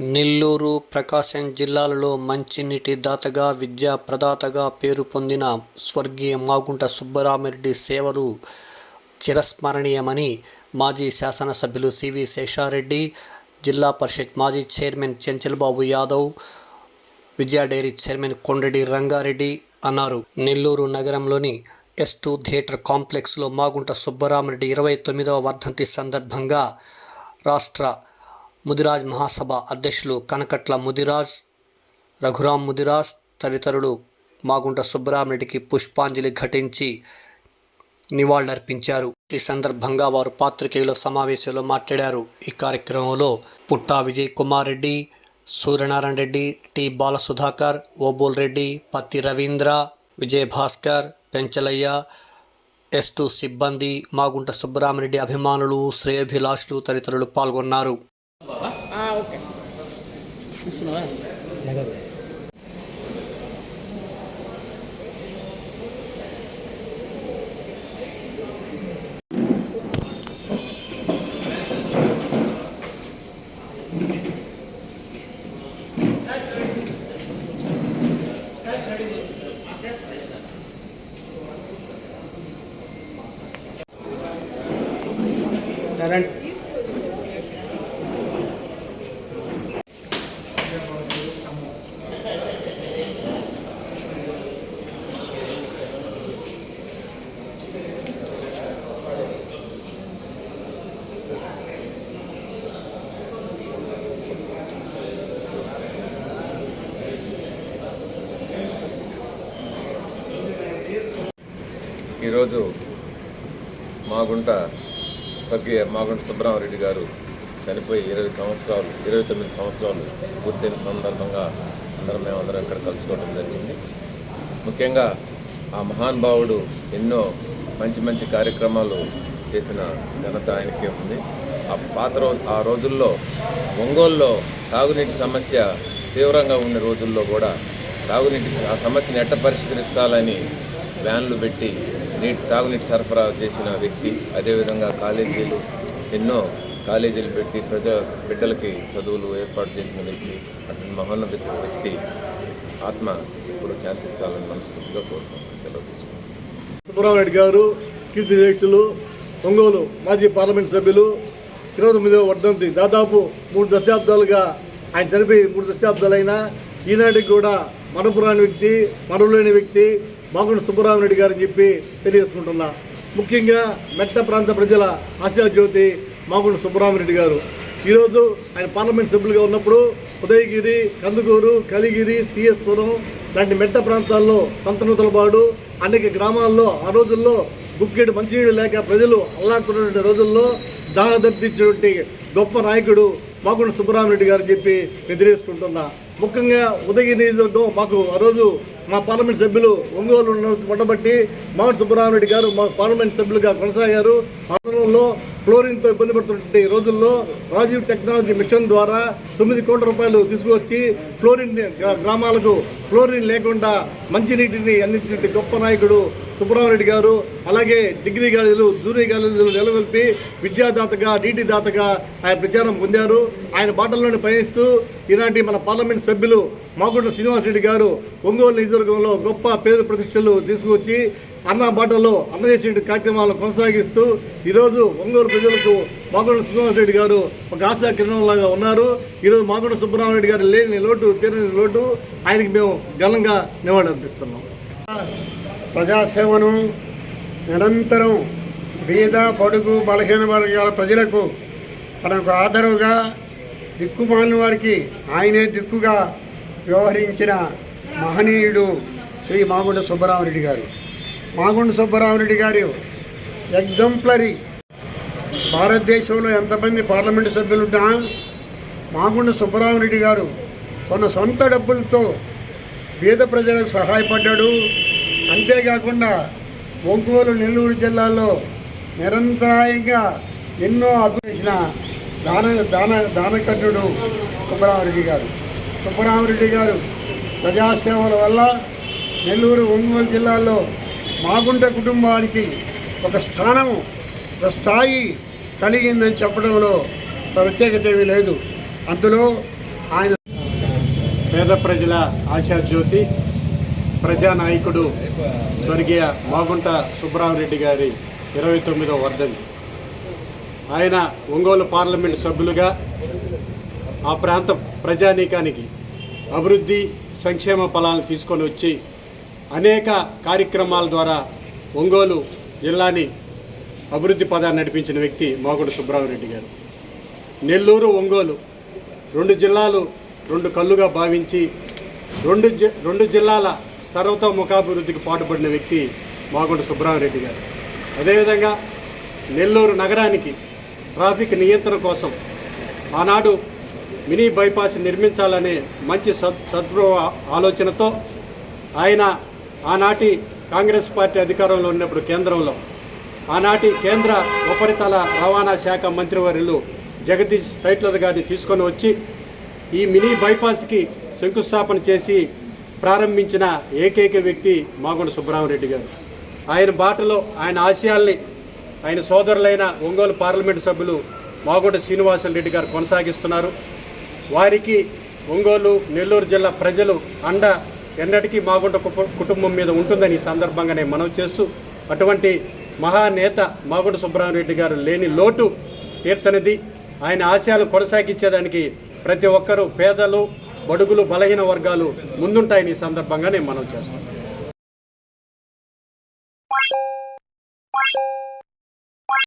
నెల్లూరు ప్రకాశం జిల్లాలలో మంచినీటి దాతగా విద్యా ప్రదాతగా పేరు పొందిన స్వర్గీయ మాగుంట సుబ్బరామిరెడ్డి సేవలు చిరస్మరణీయమని మాజీ శాసనసభ్యులు సివి శేషారెడ్డి జిల్లా పరిషత్ మాజీ chairman Chenchalbabu Yadav Vijaya dairy chairman Kondadi Rangareddy అన్నారు. నెల్లూరు నగరంలోని ఎస్ టూ థియేటర్ కాంప్లెక్స్లో మాగుంట సుబ్బరామిరెడ్డి ఇరవై తొమ్మిదవ వర్ధంతి సందర్భంగా రాష్ట్ర ముదిరాజ్ మహాసభ అధ్యక్షులు కనకట్ల ముదిరాజ్ రఘురాం ముదిరాజ్ తదితరులు మాగుంట సుబ్బరామరెడ్డికి పుష్పాంజలి ఘటించి నివాళులర్పించారు. ఈ సందర్భంగా వారు పాత్రికేయుల సమావేశంలో మాట్లాడారు. ఈ కార్యక్రమంలో Putta Vijay Kumar Reddy Suryanarayana Reddy T Balasudhakar Obol Reddy Patti Ravindra Vijay Bhaskar Penchalaiah S two సిబ్బంది మాగుంట సుబ్బరామరెడ్డి అభిమానులు శ్రేయభిలాషులు తదితరులు పాల్గొన్నారు. ఓకే. తీసుకున్నావా? రండి ఈరోజు మాగుంట స్వర్గీయ మాగుంట సుబ్రహ్మారెడ్డి గారు చనిపోయి ఇరవై సంవత్సరాలు ఇరవై తొమ్మిది సంవత్సరాలు పూర్తయిన సందర్భంగా అందరం మేమందరం ఇక్కడ కలుసుకోవడం జరిగింది. ముఖ్యంగా ఆ మహానుభావుడు ఎన్నో మంచి మంచి కార్యక్రమాలు చేసిన ఘనత ఆయనకే ఉంది. ఆ పాత రో ఆ రోజుల్లో ఒంగోలులో తాగునీటి సమస్య తీవ్రంగా ఉన్న రోజుల్లో కూడా తాగునీటి ఆ సమస్యను ఎట్ట పరిష్కరించాలని వ్యాన్లు పెట్టి నీటి తాగునీటి సరఫరా చేసిన వ్యక్తి అదేవిధంగా కాలేజీలు ఎన్నో కాలేజీలు పెట్టి ప్రజా బిడ్డలకి చదువులు ఏర్పాటు చేసిన వ్యక్తి అతని మహోన్నత వ్యక్తి ఆత్మ ఇప్పుడు శాంతించాలని మనస్ఫూర్తిగా కోరుకుంటున్నాను. సెలవు తీసుకుంటున్నాను. గారు కీర్తి దీక్షలు ఒంగోలు మాజీ పార్లమెంట్ సభ్యులు ఇరవై తొమ్మిదవ వర్ధంతి దాదాపు మూడు దశాబ్దాలుగా ఆయన చనిపోయి మూడు దశాబ్దాలైనా ఈనాటికి కూడా మనపురాని వ్యక్తి మరులేని వ్యక్తి మాగుండ సుబ్బరామరెడ్డి గారు అని చెప్పి తెలియజేసుకుంటున్నా. ముఖ్యంగా మెట్ట ప్రాంత ప్రజల ఆశాజ్యోతి మాగుండ సుబ్బరామరెడ్డి గారు. ఈరోజు ఆయన పార్లమెంట్ సభ్యులుగా ఉన్నప్పుడు ఉదయగిరి కందుకూరు కలిగిరి సిఎస్పురం లాంటి మెట్ట ప్రాంతాల్లో సంతనూతలపాడు అనేక గ్రామాల్లో ఆ రోజుల్లో గుక్కెడు మంచినీళ్ళు లేక ప్రజలు అల్లాడుతున్నటువంటి రోజుల్లో దాహదర్తించినటువంటి గొప్ప నాయకుడు మాగుండ సుబ్బరామరెడ్డి గారు చెప్పి నిద్రేసుకుంటున్నా ముఖ్యంగా ఉదయగిరి మాకు ఆ రోజు మా పార్లమెంట్ సభ్యులు ఒంగోలు ఉండబట్టి మాగుండ సుబ్బరామరెడ్డి గారు మా పార్లమెంట్ సభ్యులుగా కొనసాగారు. ఆందోళనలో ఫ్లోరిన్తో ఇబ్బంది పడుతున్నటువంటి రోజుల్లో రాజీవ్ టెక్నాలజీ మిషన్ ద్వారా తొమ్మిది కోట్ల రూపాయలు తీసుకువచ్చి ఫ్లోరిన్ గ్రామాలకు ఫ్లోరిన్ లేకుండా మంచినీటిని అందించిన గొప్ప నాయకుడు సుబ్రహ్మరెడ్డి గారు అలాగే డిగ్రీ కాలేజీలు జూనియర్ కాలేజీలు నెలకొల్పి విద్యాదాతగా నీటి దాతగా ఆయన ప్రచారం పొందారు. ఆయన బాటల్లోనే పయనిస్తూ ఇలాంటి మన పార్లమెంట్ సభ్యులు మాగుంట శ్రీనివాసరెడ్డి గారు ఒంగోలు నియోజకవర్గంలో గొప్ప పేరు ప్రతిష్టలు తీసుకువచ్చి అన్న బాటలో అందజేసే కార్యక్రమాలను కొనసాగిస్తూ ఈరోజు ఒంగోలు ప్రజలకు మాగుంట శ్రీనివాసరెడ్డి గారు ఒక ఆశా కిరణంలాగా ఉన్నారు. ఈరోజు మాగుంట సుబ్రహ్మరెడ్డి గారు లేని లోటు తీరని లోటు ఆయనకి మేము ఘనంగా నివాళులు అర్పిస్తున్నాం ప్రజాసేవను నిరంతరం బీద పొడుగు బలహీన వర్గాల ప్రజలకు తనకు ఆదరువుగా దిక్కుమాలిన వారికి ఆయనే దిక్కుగా వ్యవహరించిన మహనీయుడు శ్రీ మాగుండ సుబ్బరామరెడ్డి గారు. మాగుండ సుబ్బరామరెడ్డి గారు ఎగ్జంప్లరీ. భారతదేశంలో ఎంతమంది పార్లమెంటు సభ్యులున్నా మాగుండ సుబ్బరామరెడ్డి గారు తన సొంత డబ్బులతో పేద ప్రజలకు సహాయపడ్డాడు. అంతేకాకుండా ఒంగోలు నెల్లూరు జిల్లాలో నిరంతరాయంగా ఎన్నో అభివృద్ధి దాన దాన దానకర్ణుడు సుబ్బరామరెడ్డి గారు. సుబ్బరామరెడ్డి గారు ప్రజాసేవల వల్ల నెల్లూరు ఒంగోలు జిల్లాలో మాగుంట కుటుంబానికి ఒక స్థానం ఒక స్థాయి కలిగిందని చెప్పడంలో ప్రత్యేకత ఏమీ లేదు. అందులో ఆయన పేద ప్రజల ఆశాజ్యోతి ప్రజానాయకుడు స్వర్గీయ మాగుంట సుబ్బరామరెడ్డి గారి ఇరవై తొమ్మిదో వర్ధంతి. ఆయన ఒంగోలు పార్లమెంటు సభ్యులుగా ఆ ప్రాంత ప్రజానీకానికి అభివృద్ధి సంక్షేమ ఫలాలను తీసుకొని వచ్చి అనేక కార్యక్రమాల ద్వారా ఒంగోలు జిల్లాని అభివృద్ధి పదాన్ని నడిపించిన వ్యక్తి మాగుంట సుబ్బరామరెడ్డి గారు. నెల్లూరు ఒంగోలు రెండు జిల్లాలు రెండు కళ్ళుగా భావించి రెండు జి రెండు జిల్లాల సర్వతోముఖాభివృద్ధికి పాటుపడిన వ్యక్తి మాగుంట సుబ్రహ్మరెడ్డి గారు. అదేవిధంగా నెల్లూరు నగరానికి ట్రాఫిక్ నియంత్రణ కోసం ఆనాడు మినీ బైపాస్ నిర్మించాలనే మంచి సద్ సద్భువ ఆలోచనతో ఆయన ఆనాటి కాంగ్రెస్ పార్టీ అధికారంలో ఉన్నప్పుడు కేంద్రంలో ఆనాటి కేంద్ర ఉపరితల రవాణా శాఖ మంత్రివర్యులు జగదీష్ టైట్లర్ గారిని తీసుకొని వచ్చి ఈ మినీ బైపాస్కి శంకుస్థాపన చేసి ప్రారంభించిన ఏకైక వ్యక్తి మాగుండ సుబ్బరామరెడ్డి గారు. ఆయన బాటలో ఆయన ఆశయాల్ని ఆయన సోదరులైన ఒంగోలు పార్లమెంటు సభ్యులు మాగుంట శ్రీనివాసరెడ్డి గారు కొనసాగిస్తున్నారు. వారికి ఒంగోలు నెల్లూరు జిల్లా ప్రజలు అండ ఎన్నటికీ మాగుంట కుటుంబం మీద ఉంటుందని ఈ సందర్భంగా నేను మనవి చేస్తూ అటువంటి మహానేత మాగుంట సుబ్బరామరెడ్డి గారు లేని లోటు తీర్చనిది. ఆయన ఆశయాలు కొనసాగించేదానికి ప్రతి ఒక్కరూ పేదలు బడుగులు బలహీన వర్గాలు ముందుంటాయని ఈ సందర్భంగా నేను మనం చేస్తాను